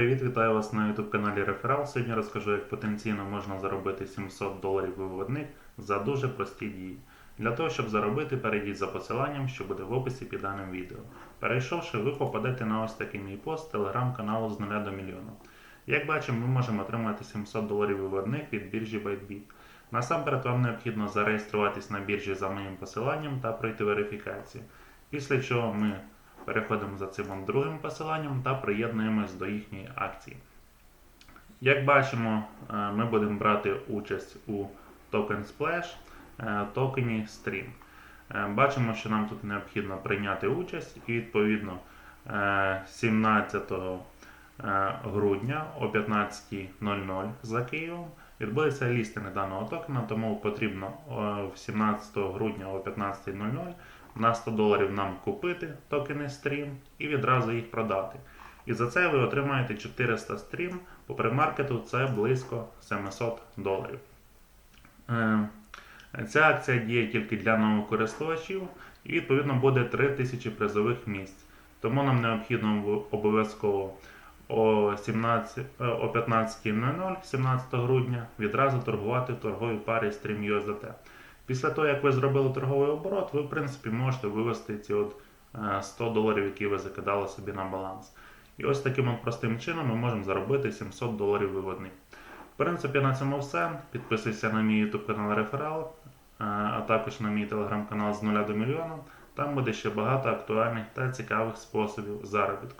Привіт, вітаю вас на YouTube каналі Реферал. Сьогодні розкажу, як потенційно можна заробити 700 доларів виводних за дуже прості дії. Для того, щоб заробити, перейдіть за посиланням, що буде в описі під даним відео. Перейшовши, ви попадете на ось такий мій пост телеграм-каналу з 0 до мільйона. Як бачимо, ми можемо отримати 700 доларів виводних від біржі ByteBit. Насамперед вам необхідно зареєструватись на біржі за моїм посиланням та пройти верифікацію. Після чого ми переходимо за цим другим посиланням та приєднуємось до їхньої акції. Як бачимо, е, ми будемо брати участь у Token Splash, е, токені Stream. Е, Бачимо, що нам тут необхідно прийняти участь і відповідно е, 17 е, грудня о 15.00 за Києвом відбудеться лістинг даного токена, тому потрібно е, 17 грудня о 15.00 на 100 доларів нам купити токени стрім і відразу їх продати. І за це ви отримаєте 400 стрім, по премаркету це близько 700 доларів. Е, Ця акція діє тільки для новокористувачів і відповідно буде 3000 призових місць. Тому нам необхідно обов'язково о, 17, е, о 15.00 17 грудня відразу торгувати в торговій парі Stream USDT. Після того, як ви зробили торговий оборот, ви в принципі можете вивести ці от е, 100 доларів, які ви закидали собі на баланс. І ось таким от простим чином ми можемо заробити 700 доларів виводних. В принципі, на цьому все. Підписуйся на мій YouTube канал Реферал, е, а також на мій телеграм-канал з 0 до мільйона. Там буде ще багато актуальних та цікавих способів заробітку.